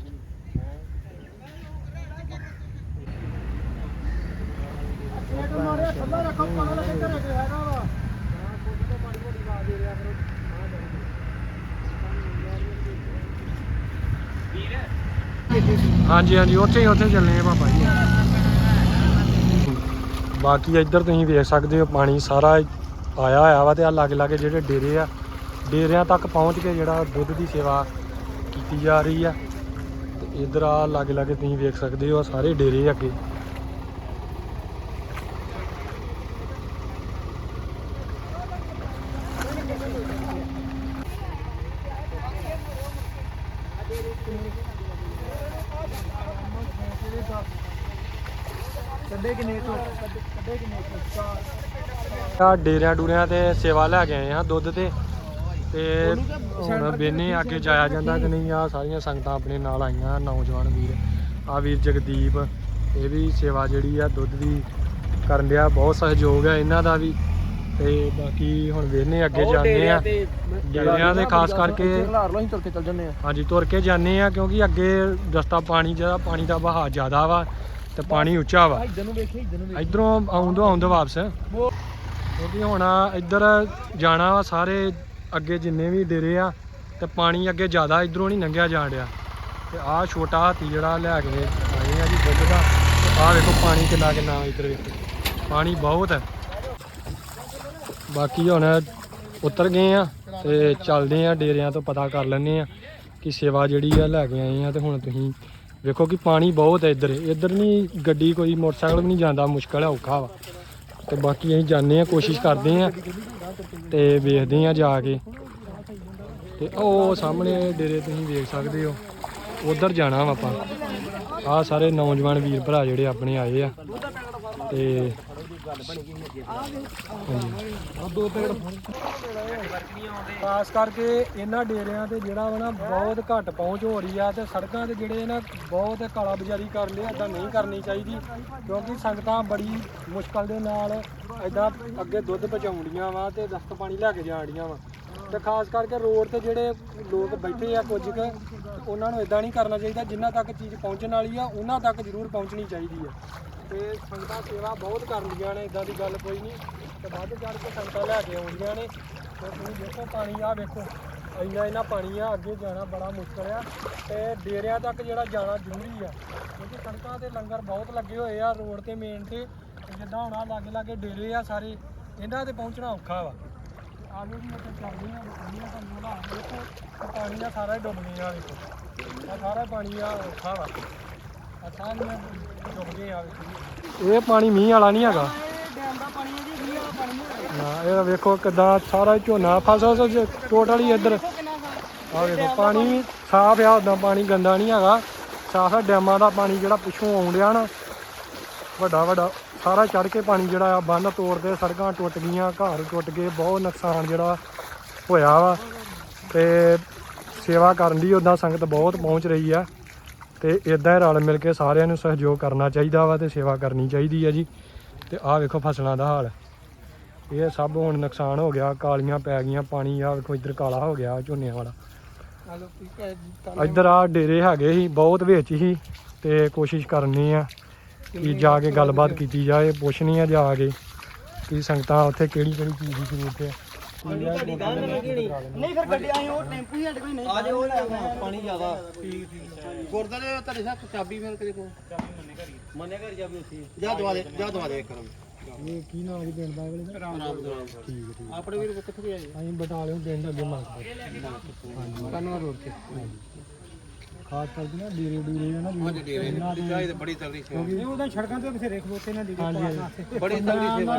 ਇੱਕ ਮਾਰਿਆ ਥੱਲੇ ਰੱਖੋ ਪਤਾ ਲੱਗੇ ਘਰੇ ਕੋਈ ਹੈਗਾ ਵਾ ਹਾਂਜੀ ਹਾਂਜੀ, ਉੱਥੇ ਹੀ, ਉੱਥੇ ਚੱਲੇ ਆ ਪਾਪਾ ਜੀ। ਬਾਕੀ ਇੱਧਰ ਤੁਸੀਂ ਵੇਖ ਸਕਦੇ ਹੋ, ਪਾਣੀ ਸਾਰਾ ਆਇਆ ਹੋਇਆ ਵਾ ਤੇ ਆ ਲਾਗੇ ਲਾਗੇ ਜਿਹੜੇ ਡੇਰੇ ਆ, ਡੇਰਿਆਂ ਤੱਕ ਪਹੁੰਚ ਕੇ ਜਿਹੜਾ ਦੁੱਧ ਦੀ ਸੇਵਾ ਕੀਤੀ ਜਾ ਰਹੀ ਆ। ਤੇ ਇੱਧਰ ਆ ਲਾਗੇ ਲਾਗੇ ਤੁਸੀਂ ਵੇਖ ਸਕਦੇ ਹੋ ਸਾਰੇ ਡੇਰੇ ਅੱਗੇ ਕੱਢੇ ਕਿਨੇ ਤੋਂ ਕੱਢੇ ਕਿਨੇ ਤੋਂ ਆ ਡੇਰਿਆਂ ਡੂਰਿਆਂ ਤੇ ਸੇਵਾ ਲੈ ਕੇ ਆਏ ਆ ਦੁੱਧ ਤੇ। ਤੇ ਹੁਣ ਬੇਨੇ ਅੱਗੇ ਜਾਇਆ ਜਾਂਦਾ ਕਿ ਨਹੀਂ ਆ ਸਾਰੀਆਂ ਸੰਗਤਾਂ ਆਪਣੇ ਨਾਲ ਆਈਆਂ ਨੌਜਵਾਨ ਵੀਰ। ਆ ਵੀਰ ਜਗਦੀਪ ਇਹ ਵੀ ਸੇਵਾ ਜਿਹੜੀ ਆ ਦੁੱਧ ਦੀ ਕਰਨ ਡਿਆ ਬਹੁਤ ਸਹਿਯੋਗ ਹੈ ਇਹਨਾਂ ਦਾ ਵੀ। ਤੇ ਬਾਕੀ ਹੁਣ ਵੇਨੇ ਅੱਗੇ ਜਾਂਦੇ ਆ ਡੇਰਿਆਂ ਦੇ ਖਾਸ ਕਰਕੇ ਘਲਾਰ ਲੋ ਅਸੀਂ ਤੁਰ ਕੇ ਚੱਲ ਜੰਨੇ ਆ ਹਾਂਜੀ ਤੁਰ ਕੇ ਜਾਂਦੇ ਆ ਕਿਉਂਕਿ ਅੱਗੇ ਰਸਤਾ ਪਾਣੀ ਜਿਹੜਾ ਪਾਣੀ ਦਾ ਵਹਾਅ ਜ਼ਿਆਦਾ ਵਾ ਤੇ ਪਾਣੀ ਉੱਚਾ ਵਾ। ਇਧਰ ਨੂੰ ਵੇਖੀ ਇਧਰ ਨੂੰ ਇਧਰੋਂ ਆਉਂਦੋ ਆਉਂਦੋ ਵਾਪਸ। ਕਿਉਂਕਿ ਹੁਣ ਇੱਧਰ ਜਾਣਾ ਵਾ ਸਾਰੇ ਅੱਗੇ ਜਿੰਨੇ ਵੀ ਡੇਰੇ ਆ ਤੇ ਪਾਣੀ ਅੱਗੇ ਜ਼ਿਆਦਾ ਇਧਰੋਂ ਨਹੀਂ ਲੰਘਿਆ ਜਾਣ ਡਿਆ। ਤੇ ਆਹ ਛੋਟਾ ਹਾਥੀ ਜਿਹੜਾ ਲੈ ਕੇ ਆਏ ਆ ਜੀ ਦੁੱਧ ਦਾ ਆਹ ਵੇਖੋ ਪਾਣੀ ਕਿੰਨਾ ਕਿੰਨਾ ਇੱਧਰ ਵੇਖੋ। ਪਾਣੀ ਬਹੁਤ ਹੈ। ਬਾਕੀ ਹੁਣ ਉਤਰ ਗਏ ਆ ਤੇ ਚੱਲਦੇ ਆ ਡੇਰਿਆਂ ਤੋਂ ਪਤਾ ਕਰ ਲੈਂਦੇ ਆ ਕਿ ਸੇਵਾ ਜਿਹੜੀ ਆ ਲੈ ਕੇ ਆਏ ਆ ਤੇ ਹੁਣ ਤੁਸੀਂ ਵੇਖੋ ਕਿ ਪਾਣੀ ਬਹੁਤ ਹੈ ਇੱਧਰ। ਇੱਧਰ ਨਹੀਂ ਗੱਡੀ ਕੋਈ ਮੋਟਰਸਾਈਕਲ ਵੀ ਨਹੀਂ ਜਾਂਦਾ, ਮੁਸ਼ਕਲ ਹੈ ਔਖਾ ਵਾ। ਤੇ ਬਾਕੀ ਅਸੀਂ ਜਾਂਦੇ ਆ ਕੋਸ਼ਿਸ਼ ਕਰਦੇ ਆ ਤੇ ਵੇਖਦੇ ਆ ਜਾ ਕੇ। ਤੇ ਉਹ ਸਾਹਮਣੇ ਡੇਰੇ ਤੁਸੀਂ ਵੇਖ ਸਕਦੇ ਹੋ, ਉਧਰ ਜਾਣਾ ਵਾ ਆਪਾਂ। ਆ ਸਾਰੇ ਨੌਜਵਾਨ ਵੀਰ ਭਰਾ ਜਿਹੜੇ ਆਪਣੇ ਆਏ ਆ ਤੇ ਦੋ ਖਾਸ ਕਰਕੇ ਇਹਨਾਂ ਡੇਰਿਆਂ ਤੇ ਜਿਹੜਾ ਵਾ ਨਾ ਬਹੁਤ ਘੱਟ ਪਹੁੰਚ ਹੋ ਰਹੀ ਆ ਤੇ ਸੜਕਾਂ ਤੇ ਜਿਹੜੇ ਨਾ ਬਹੁਤ ਕਾਲਾ ਬਾਜ਼ਾਰੀ ਕਰ ਲਿਆ ਏਦਾਂ ਨਹੀਂ ਕਰਨੀ ਚਾਹੀਦੀ ਕਿਉਂਕਿ ਸੰਗਤਾਂ ਬੜੀ ਮੁਸ਼ਕਲ ਦੇ ਨਾਲ ਏਦਾਂ ਅੱਗੇ ਦੁੱਧ ਪਹੁੰਚਾਉਂਦੀਆਂ ਵਾ ਤੇ ਦਸਤ ਪਾਣੀ ਲੈ ਕੇ ਜਾਣੀਆਂ ਵਾ। ਤੇ ਖਾਸ ਕਰਕੇ ਰੋਡ ਤੇ ਜਿਹੜੇ ਲੋਕ ਬੈਠੇ ਆ ਕੁਝ ਕੁ ਉਹਨਾਂ ਨੂੰ ਇਦਾਂ ਨਹੀਂ ਕਰਨਾ ਚਾਹੀਦਾ ਜਿੰਨਾ ਤੱਕ ਚੀਜ਼ ਪਹੁੰਚਣ ਵਾਲੀ ਆ ਉਹਨਾਂ ਤੱਕ ਜ਼ਰੂਰ ਪਹੁੰਚਣੀ ਚਾਹੀਦੀ ਆ। ਤੇ ਸੰਗਤਾਂ ਸੇਵਾ ਬਹੁਤ ਕਰਦੀਆਂ ਨੇ ਇਦਾਂ ਦੀ ਗੱਲ ਕੋਈ ਨਹੀਂ। ਤੇ ਵੱਧ ਚੜ ਕੇ ਸੰਗਤਾਂ ਲੈ ਕੇ ਆਉਂਦੀਆਂ ਨੇ। ਤੇ ਤੁਸੀਂ ਦੇਖੋ ਪਾਣੀ ਆ ਵੇਖੋ, ਇੰਨਾ ਇੰਨਾ ਪਾਣੀ ਆ, ਅੱਗੇ ਜਾਣਾ ਬੜਾ ਮੁਸ਼ਕਲ ਆ। ਤੇ ਡੇਰਿਆਂ ਤੱਕ ਜਿਹੜਾ ਜਾਣਾ ਜ਼ਰੂਰੀ ਆ, ਕਿਉਂਕਿ ਸੜਕਾਂ ਤੇ ਲੰਗਰ ਬਹੁਤ ਲੱਗੇ ਹੋਏ ਆ, ਰੋਡ ਤੇ ਮੇਨ ਤੇ। ਤੇ ਜਿੱਦਾਂ ਹੁਣ ਆਹ ਲਾਗੇ ਲਾਗੇ ਡੇਰੇ ਆ ਸਾਰੇ, ਇਹਨਾਂ ਤੇ ਪਹੁੰਚਣਾ ਔਖਾ ਵਾ। ਆਲੂ ਵੀ ਉੱਤੇ ਚੱਲਦੇ ਆ ਪਾਣੀ ਤੁਹਾਨੂੰ ਨਾ ਦੇਖੋ, ਤੇ ਪਾਣੀ ਆ, ਸਾਰਾ ਹੀ ਡੁੱਬ ਗਿਆ ਵੇਖੋ। ਆ ਸਾਰਾ ਪਾਣੀ ਆ, ਔਖਾ ਵਾ। ਆ ਸਾਰੀਆਂ ਇਹ ਪਾਣੀ ਮੀਂਹ ਵਾਲਾ ਨਹੀਂ ਹੈਗਾ। ਨਾ, ਇਹ ਵੇਖੋ ਕਿਦਾਂ ਸਾਰਾ ਝੋਨਾ ਫਸਲ ਟੋਟਲ ਹੀ ਇੱਧਰ। ਆ ਵੇਖੋ, ਪਾਣੀ ਸਾਫ਼ ਆ ਉਦਾਂ ਪਾਣੀ ਗੰਦਾ ਨਹੀਂ ਹੈਗਾ। ਸਾਫ਼ ਆ, ਡੈਮਾਂ ਦਾ ਪਾਣੀ ਜਿਹੜਾ ਪਿੱਛੋਂ ਆਉਣ ਡਿਆ ਨਾ, ਵੱਡਾ ਵੱਡਾ, ਸਾਰਾ ਚੜ ਕੇ ਪਾਣੀ ਜਿਹੜਾ ਆ, ਬੰਨ ਤੋੜਦੇ ਸੜਕਾਂ ਟੁੱਟ ਗਈਆਂ, ਘਰ ਟੁੱਟ ਗਏ, ਬਹੁਤ ਨੁਕਸਾਨ ਜਿਹੜਾ ਹੋਇਆ ਵਾ। ਤੇ ਸੇਵਾ ਕਰਨ ਦੀ ਉਦਾਂ ਸੰਗਤ ਬਹੁਤ ਪਹੁੰਚ ਰਹੀ ਆ। ਤੇ ਇਦਾਂ ਹੀ ਰਲ ਮਿਲ ਕੇ ਸਾਰਿਆਂ ਨੂੰ ਸਹਿਯੋਗ ਕਰਨਾ ਚਾਹੀਦਾ ਵਾ ਤੇ ਸੇਵਾ ਕਰਨੀ ਚਾਹੀਦੀ ਆ ਜੀ। ਤੇ ਆਹ ਵੇਖੋ ਫਸਲਾਂ ਦਾ ਹਾਲ। ਇਹ ਸਭ ਹੁਣ ਨੁਕਸਾਨ ਹੋ ਗਿਆ ਕਾਲੀਆਂ ਪੈ ਗਈਆਂ ਪਾਣੀ ਆ ਵੇਖੋ ਇੱਧਰ ਕਾਲਾ ਹੋ ਗਿਆ ਝੋਨਿਆਂ ਵਾਲਾ। ਹੈ ਇੱਧਰ ਆ ਡੇਰੇ ਹੈਗੇ ਸੀ ਬਹੁਤ ਵਿੱਚ ਹੀ ਤੇ ਕੋਸ਼ਿਸ਼ ਕਰਨੀ ਆ ਕਿ ਜਾ ਕੇ ਗੱਲਬਾਤ ਕੀਤੀ ਜਾਏ ਪੁੱਛਣੀ ਆ ਜਾ ਕੇ ਕਿ ਸੰਗਤਾਂ ਉੱਥੇ ਕਿਹੜੀ ਕਿਹੜੀ ਚੀਜ਼ ਦੀ ਜ਼ਰੂਰਤ ਹੈ। ਨਹੀਂ ਫਿਰ ਗੱਡੀ ਆਈ ਉਹ ਟੈਂਪੂ ਹੀ ਸਾਡੇ ਕੋਈ ਨਹੀਂ। ਅੱਜ ਉਹ ਪਾਣੀ ਜ਼ਿਆਦਾ। ਗੁਰਦਾਰੇ ਤੁਹਾਡੇ ਸਾਹ ਚਾਬੀ ਫਿਰ ਕਿਤੇ ਕੋ ਮੰਨੇ ਘਰੀ ਮੰਨੇ ਘਰੀ ਚਾਬੀ ਉੱਥੇ ਜਾ ਦਵਾ ਦੇ ਜਾ ਦਵਾ ਦੇ ਇੱਕ ਕਰਾਂ ਇਹ ਕੀ ਨਾਮ ਦੀ ਪਿੰਡ ਦਾ ਇਹ ਵਾਲੇ ਰਾਮ ਰਾਮ ਠੀਕ ਹੈ ਠੀਕ ਆਪਣੇ ਵੀਰ ਕਿੱਥੋਂ ਗਏ ਅਸੀਂ ਬਟਾਲਿਓਂ ਪਿੰਡ ਅੱਗੇ ਮੰਗਦੇ ਹਾਂਜੀ। ਕੰਨਵਾ ਰੋਡ ਤੇ। ਖਾਸ ਕਰਕੇ ਨਾ ਡੇਰੇ ਡੂਰੇ ਨਾ ਇਹਨਾਂ ਦੀ ਚਾਹੀ ਤੇ ਬੜੀ ਤਗੜੀ ਸੇਵਾ। ਨਹੀਂ ਉਹਦਾ ਸੜਕਾਂ ਤੇ ਬਥੇਰੇ ਖਲੋਤੇ ਨੇ ਦੀ ਹਾਂਜੀ ਹਾਂਜੀ। ਬੜੀ ਤਗੜੀ ਸੇਵਾ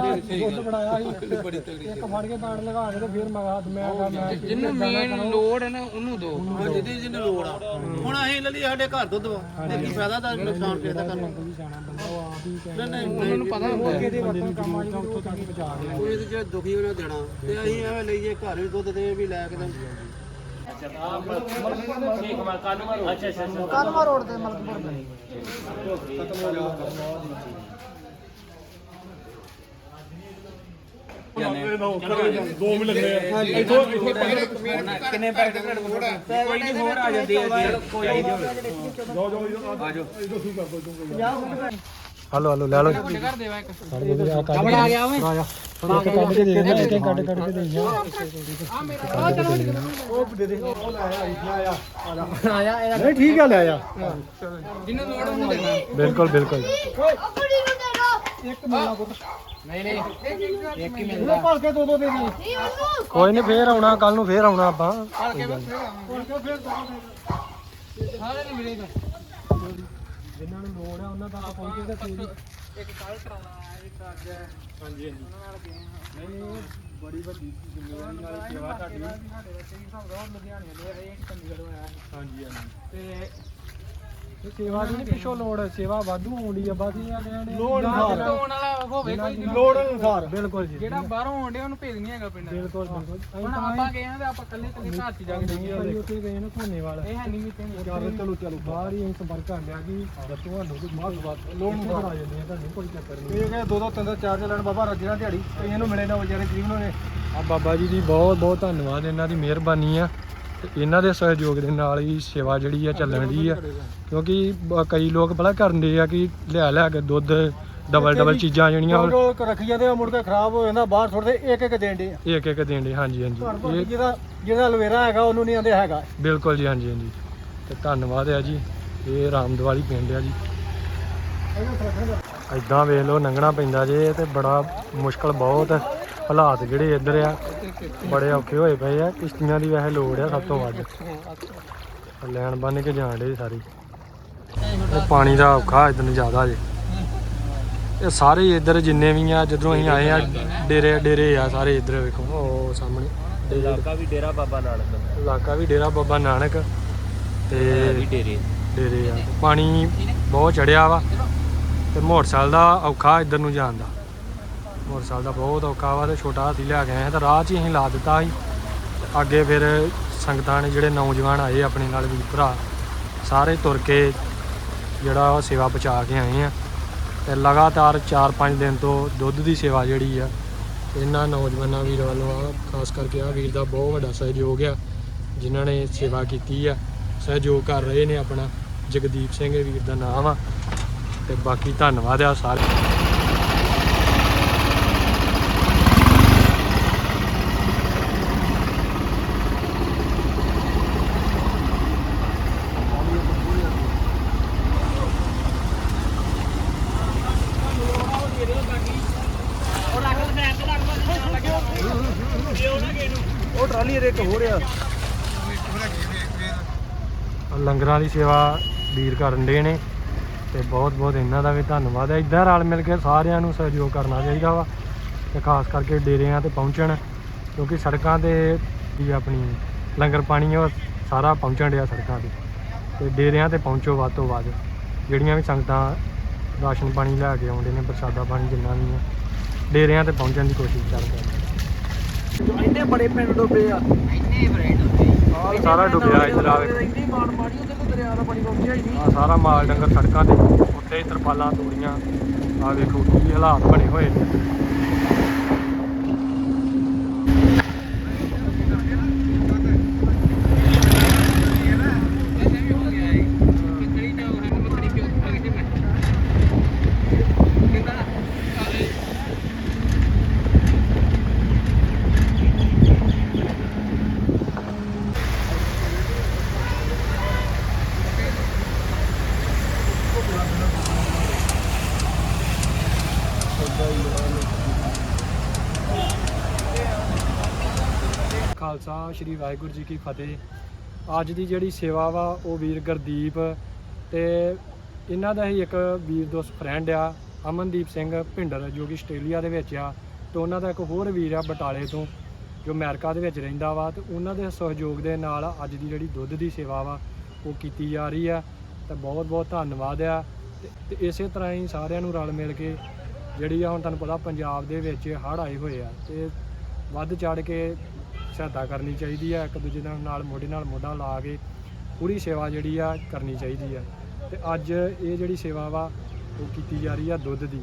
ਦੇ ਬਣਾਇਆ ਸੀ। ਬੜੀ ਤਗੜੀ ਇੱਕ ਫੜ ਕੇ ਪਾੜ ਲਗਾ ਕੇ ਤੇ ਫਿਰ ਮਗਾ ਮੈਂ ਕਹਾ ਮੈਂ ਜਿੰਨੂੰ ਮੇਨ ਲੋੜ ਹੈ ਨਾ ਉਹਨੂੰ ਦੋ। ਜਿਹਦੀ ਜਿਹਨੂੰ ਲੋੜ ਆ। ਹੁਣ ਅਸੀਂ ਲੈ ਲਈ ਸਾਡੇ ਘਰ ਦੁੱਧ ਵਾ। ਤੇ ਕੀ ਫਾਇਦਾ ਦਾ ਨੁਕਸਾਨ ਕਿਸੇ ਦਾ ਕਰਨਾ। ਵੀ ਜਾਣਾ ਬੰਦਾ ਉਹ ਆਪ ਹੀ ਕਹਿ ਨਹੀਂ ਨਹੀਂ ਉਹਨਾਂ ਨੂੰ ਪਤਾ ਹੁੰਦਾ ਕਿਹਦੇ ਵਰਤੋਂ ਕੰਮ ਆ ਜਿਹੜਾ ਉੱਥੋਂ ਤੱਕ ਪਹੁੰਚਾ ਦੇ ਕੋਈ ਤੇ ਜੇ ਦੁਖੀ ਉਹਨੇ ਦੇਣਾ। ਤੇ ਅਸੀਂ ਐਵੇਂ ਲਈਏ ਘਰ ਵੀ ਦੁੱਧ ਦੇ ਵੀ ਲੈ ਕੇ ਤੇ ਸ਼ੇਖ ਮਾ ਕਾਨੂੰ ਅੱਛਾ ਅੱਛਾ ਅੱਛਾ ਕੰਨਵਾ ਰੋਡ ਤੇ ਮਲਕਪੁਰ ਦੇ ਕਿੰਨੇ ਪੈਕਟ ਤੁਹਾਡੇ ਕੋਲ ਕੋਈ ਨਹੀਂ ਹੋਰ ਆ ਜਾਂਦੇ ਆ ਜੀ ਕੋਈ ਨਹੀਂ ਹਲੋ ਹਲੋ ਲੈ ਲਓ ਕਰ ਦੇਵਾ ਇੱਕ ਆ ਕੱਢ ਆ ਗਿਆ ਓਏ। ਆ ਜਾ। ਇੱਕ ਕੱਢ ਕੇ ਦੇ ਦੇ ਇੱਕ ਕੱਢ ਕੱਢ ਕੇ ਦੇ ਜਾ ਆ ਮੇਰਾ ਆ ਚਲੋ ਉਹ ਦੇ ਦੇ ਉਹ ਲੈ ਆਇਆ ਆ ਆਇਆ ਇਹਦਾ ਨਹੀਂ ਠੀਕ ਆ ਲੈ ਆ। ਜਿੰਨੂੰ ਲੋੜ ਉਹਨੂੰ ਦੇਣਾ ਬਿਲਕੁਲ ਬਿਲਕੁਲ। ਇੱਕ ਮਿਲਣਾ ਪੁੱਤ ਨਹੀਂ ਨਹੀਂ। ਇੱਕ ਹੀ ਮਿਲਦਾ ਭਰ ਕੇ ਦੋ ਦੋ ਦੇ ਦੇ ਕੋਈ ਨਹੀਂ ਫੇਰ ਆਉਣਾ ਕੱਲ ਨੂੰ ਫੇਰ ਆਉਣਾ ਆਪਾਂ। ਕੇ ਸਾਰੇ ਨੂੰ ਮਿਲੇਗਾ ਜਿਨ੍ਹਾਂ ਨੂੰ ਲੋੜ ਆ ਉਹਨਾਂ ਤੱਕ ਪਹੁੰਚੇ ਤਾਂ ਹੀ ਇੱਕ ਕੱਲ ਕਰਾਉਣਾ ਇੱਕ ਅੱਜ ਹਾਂਜੀ ਹਾਂਜੀ। ਨਹੀਂ ਬੜੀ ਵੱਡੀ ਜ਼ਿੰਮੇਵਾਰੀ ਨਾਲ ਸੇਵਾ ਤੁਹਾਡੀ ਸਾਡੇ ਬੱਚੇ ਵੀ ਭਾਵੇਂ ਉਹ ਲੁਧਿਆਣੇ ਦੇ ਇਹ ਚੰਡੀਗੜ੍ਹ ਆਇਆ ਸੀ। ਹਾਂਜੀ ਹਾਂਜੀ। ਤੇ ਸੇਵਾ ਦੀ ਨਹੀਂ ਪਿੱਛੋਂ ਲੋੜ ਸੇਵਾ ਵਾਧੂ ਆਉਂਦੀ ਆ ਬਸ ਇਹ ਆ ਲੋੜ ਲੋਣ ਵਾਲਾ ਹੋਵੇ ਕੋਈ ਲੋੜ ਅਨੁਸਾਰ। ਬਿਲਕੁਲ ਜੀ। ਜਿਹੜਾ ਬਾਹਰੋਂ ਆਉਂਦੇ ਉਹਨੂੰ ਭੇਜ ਨਹੀਂ ਹੈਗਾ ਪਿੰਡ। ਬਿਲਕੁਲ ਬਿਲਕੁਲ। ਹੁਣ ਆਪਾਂ ਗਏ ਆ ਤੇ ਆਪਾਂ ਕੱਲੇ ਕੱਲੇ ਘਰ ਚ ਜਾ ਕੇ ਦੇਖੀਏ ਉੱਥੇ ਗਏ ਨਾ ਧੋਨੇ ਵਾਲਾ ਇਹ ਹੈ ਨਹੀਂ ਵੀ ਤੈਨੂੰ ਚਲੋ ਚਲੋ ਚਲੋ। ਬਾਹਰ ਹੀ ਅਸੀਂ ਸੰਪਰਕ ਕਰ ਲਿਆ ਕਿ ਦੱਸੋ ਤੁਹਾਨੂੰ ਕਿ ਮਾਸ ਬਾਤ ਲੋਨ ਨੂੰ ਬਣਾ ਜਾਂਦੇ ਆ ਤੁਹਾਨੂੰ ਕੋਈ ਚੱਕਰ ਨਹੀਂ। ਇਹ ਕਹਿੰਦੇ ਦੋ ਦੋ ਤਿੰਨ ਤਿੰਨ ਚਾਰ ਚਾਰ ਲੈਣ ਬਾਬਾ ਰੱਜੇ ਨਾਲ ਦਿਹਾੜੀ। ਕਈਆਂ ਨੂੰ ਮਿਲੇ ਨਾ ਵਿਚਾਰੇ ਗਰੀਬ ਨੂੰ ਨੇ। ਆ ਬਾਬਾ ਜੀ ਦੀ ਬਹੁਤ ਬਹੁਤ ਧੰਨਵਾਦ ਇਹਨਾਂ ਦੀ ਮਿਹਰਬਾਨੀ ਆ। ਤੇ ਇਹਨਾਂ ਦੇ ਸਹਿਯੋਗ ਦੇ ਨਾਲ ਹੀ ਸੇਵਾ ਜਿਹੜੀ ਆ ਚੱਲਣ ਦੀ ਆ। ਕਿਉਂਕਿ ਬ- ਕਈ ਲੋਕ ਭਲਾ ਕਰਦੇ ਆ ਕਿ ਲਿਆ ਲਿਆ ਕੇ ਦੁੱਧ ਡਬਲ ਡਬਲ ਚੀਜ਼ਾਂ ਜਿਹੜੀਆਂ ਲੋਕ ਰੱਖੀ ਜਾਂਦੇ ਆ ਮੁੜ ਕੇ ਖਰਾਬ ਹੋ ਜਾਂਦਾ ਬਾਹਰ ਸੁੱਟਦੇ ਇੱਕ ਇੱਕ ਦੇਣ ਦੇ ਇੱਕ ਇੱਕ ਦੇਣ ਦੇ ਹਾਂਜੀ ਹਾਂਜੀ। ਇਹ ਜਿਹਦਾ ਜਿਹਦਾ ਲਵੇਰਾ ਹੈਗਾ ਉਹਨੂੰ ਨਹੀਂ ਆਂਦੇ ਹੈਗਾ। ਬਿਲਕੁਲ ਜੀ ਹਾਂਜੀ ਹਾਂਜੀ। ਤੇ ਧੰਨਵਾਦ ਆ ਜੀ। ਇਹ ਰਾਮਦਵਾਲੀ ਪਿੰਡ ਆ ਜੀ। ਇਦਾਂ ਵੇਖ ਲਓ ਲੰਘਣਾ ਪੈਂਦਾ ਜੇ ਤੇ ਬੜਾ ਮੁਸ਼ਕਲ ਬਹੁਤ ਹਾਲਾਤ ਜਿਹੜੇ ਇੱਧਰ ਆ ਬੜੇ ਔਖੇ ਹੋਏ ਪਏ ਆ। ਕਿਸ਼ਤੀਆਂ ਦੀ ਵੈਸੇ ਲੋੜ ਆ ਸਭ ਤੋਂ ਵੱਧ। ਲੈਣ ਬੰਨ ਕੇ ਜਾਣ ਦੇ ਸਾਰੀ। ਪਾਣੀ ਦਾ ਔਖਾ ਇਧਰ ਜ਼ਿਆਦਾ ਜੇ। ਇਹ ਸਾਰੇ ਇੱਧਰ ਜਿੰਨੇ ਵੀ ਆ ਜਦੋਂ ਅਸੀਂ ਆਏ ਆ ਡੇਰੇ ਡੇਰੇ ਆ ਸਾਰੇ ਇੱਧਰ ਵੇਖੋ। ਉਹ ਸਾਹਮਣੇ। ਇਲਾਕਾ ਵੀ ਡੇਰਾ ਬਾਬਾ ਨਾਨਕ ਇਲਾਕਾ ਵੀ ਡੇਰਾ ਬਾਬਾ ਨਾਨਕ। ਤੇ ਡੇਰੇ ਡੇਰੇ ਆ। ਪਾਣੀ ਬਹੁਤ ਚੜਿਆ ਵਾ। ਤੇ ਮੋਟਰਸਾਈਕਲ ਦਾ ਔਖਾ ਇੱਧਰ ਨੂੰ ਜਾਣ ਦਾ। ਮੋਟਰਸਾਈਕਲ ਦਾ ਬਹੁਤ ਔਖਾ ਵਾ ਤੇ ਛੋਟਾ ਹਾਥੀ ਲਿਆ ਕੇ ਆ ਤਾਂ ਰਾਹ 'ਚ ਹੀ ਅਸੀਂ ਲਾ ਦਿੱਤਾ ਸੀ। ਤੇ ਅੱਗੇ ਫਿਰ ਸੰਗਤਾਂ ਨੇ ਜਿਹੜੇ ਨੌਜਵਾਨ ਆਏ ਆਪਣੇ ਨਾਲ ਵੀ ਭਰਾ, ਸਾਰੇ ਤੁਰ ਕੇ ਜਿਹੜਾ ਉਹ ਸੇਵਾ ਪਹੁੰਚਾ ਕੇ ਆਏ ਆ। ਤੇ ਲਗਾਤਾਰ 4-5 ਦਿਨ ਤੋਂ ਦੁੱਧ ਦੀ ਸੇਵਾ ਜਿਹੜੀ ਆ, ਇਹਨਾਂ ਨੌਜਵਾਨਾਂ ਵੀਰ ਵੱਲੋਂ ਆ, ਖਾਸ ਕਰਕੇ ਆ ਵੀਰ ਦਾ ਬਹੁਤ ਵੱਡਾ ਸਹਿਯੋਗ ਆ, ਜਿਨ੍ਹਾਂ ਨੇ ਸੇਵਾ ਕੀਤੀ ਆ। ਸਹਿਯੋਗ ਕਰ ਰਹੇ ਨੇ ਆਪਣਾ, ਜਗਦੀਪ ਸਿੰਘ ਵੀਰ ਦਾ ਨਾਮ ਆ। ਤੇ ਬਾਕੀ ਧੰਨਵਾਦ ਆ ਸਾਰੇ ਉਹ ਇੱਕ ਹੋ ਰਿਹਾ ਲੰਗਰਾਂ ਦੀ ਸੇਵਾ ਵੀਰ ਕਰਨ ਦੇ ਨੇ ਤੇ ਬਹੁਤ ਬਹੁਤ ਇਹਨਾਂ ਦਾ ਵੀ ਧੰਨਵਾਦ ਹੈ। ਇਦਾਂ ਰਲ ਮਿਲ ਕੇ ਸਾਰਿਆਂ ਨੂੰ ਸਹਿਯੋਗ ਕਰਨਾ ਚਾਹੀਦਾ ਵਾ ਤੇ ਖਾਸ ਕਰਕੇ ਡੇਰਿਆਂ ਤੇ ਪਹੁੰਚਣ ਕਿਉਂਕਿ ਸੜਕਾਂ ਤੇ ਵੀ ਆਪਣੀ ਲੰਗਰ ਪਾਣੀ ਉਹ ਸਾਰਾ ਪਹੁੰਚਣ ਡਿਆ ਸੜਕਾਂ ਤੇ। ਤੇ ਡੇਰਿਆਂ ਤੇ ਪਹੁੰਚੋ ਵੱਧ ਤੋਂ ਵੱਧ। ਜਿਹੜੀਆਂ ਵੀ ਸੰਗਤਾਂ ਰਾਸ਼ਨ ਪਾਣੀ ਲੈ ਕੇ ਆਉਂਦੇ ਨੇ, ਪ੍ਰਸ਼ਾਦਾ ਪਾਣੀ ਜਿੰਨਾ ਵੀ ਡੇਰਿਆਂ ਤੇ ਪਹੁੰਚਣ ਦੀ ਕੋਸ਼ਿਸ਼ ਕਰਦੇ ਨੇ। ਇੰਨੇ ਬੜੇ ਪਿੰਡ ਡੁੱਬੇ ਆ। ਆਹ ਸਾਰਾ ਡੁੱਬਿਆ ਇੱਧਰ ਆਵੇ ਇੰਨੀ ਮਾਰ ਮਾਰੀ ਉਹਦੇ ਕੋਲ ਦਰਿਆ ਦਾ ਪਾਣੀ ਪਹੁੰਚਿਆ ਹੀ ਨਹੀਂ। ਆ ਸਾਰਾ ਮਾਲ ਡੰਗਰ ਸੜਕਾਂ ਤੇ ਉੱਤੇ ਤਰਪਾਲਾਂ ਤੋੜੀਆਂ। ਆ ਵੇਖੋ ਕੀ ਹਾਲਾਤ ਬਣੇ ਹੋਏ ਨੇ। ਖਾਲਸਾ, ਸ੍ਰੀ ਵਾਹਿਗੁਰੂ ਜੀ ਕੀ ਫਤਿਹ। ਅੱਜ ਦੀ ਜਿਹੜੀ ਸੇਵਾ ਵਾ, ਉਹ ਵੀਰ ਗੁਰਦੀਪ ਤੇ ਇਹਨਾਂ ਦਾ ਹੀ ਇੱਕ ਵੀਰ ਦੋਸਤ ਫਰੈਂਡ ਆ, ਅਮਨਦੀਪ ਸਿੰਘ ਭਿੰਡਰ, ਜੋ ਕਿ ਆਸਟ੍ਰੇਲੀਆ ਦੇ ਵਿੱਚ ਆ ਤੇ ਉਹਨਾਂ ਦਾ ਇੱਕ ਹੋਰ ਵੀਰ ਆ ਬਟਾਲੇ ਤੋਂ, ਜੋ ਅਮਰੀਕਾ ਦੇ ਵਿੱਚ ਰਹਿੰਦਾ ਵਾ ਤੇ ਉਹਨਾਂ ਦੇ ਸਹਿਯੋਗ ਦੇ ਨਾਲ ਅੱਜ ਦੀ ਜਿਹੜੀ ਦੁੱਧ ਦੀ ਸੇਵਾ ਵਾ, ਉਹ ਕੀਤੀ ਜਾ ਰਹੀ ਆ ਤਾਂ ਬਹੁਤ ਬਹੁਤ ਧੰਨਵਾਦ ਆ ਤੇ- ਤੇ ਇਸੇ ਤਰ੍ਹਾਂ ਹੀ ਸਾਰਿਆਂ ਨੂੰ ਰਲ ਮਿਲ ਕੇ ਜਿਹੜੀ ਆ ਹੁਣ ਤੁਹਾਨੂੰ ਪਤਾ ਪੰਜਾਬ ਦੇ ਵਿੱਚ ਹੜ੍ਹ ਆਏ ਹੋਏ ਆ ਤੇ ਵੱਧ ਚੜ ਕੇ ਸਹਾਇਤਾ ਕਰਨੀ ਚਾਹੀਦੀ ਆ, ਇੱਕ ਦੂਜੇ ਨਾਲ ਨਾਲ ਮੋਢੇ ਨਾਲ ਮੋਢਾ ਲਾ ਕੇ ਪੂਰੀ ਸੇਵਾ ਜਿਹੜੀ ਆ ਕਰਨੀ ਚਾਹੀਦੀ ਆ। ਤੇ ਅੱਜ ਇਹ ਜਿਹੜੀ ਸੇਵਾ ਵਾ, ਉਹ ਕੀਤੀ ਜਾ ਰਹੀ ਆ ਦੁੱਧ ਦੀ।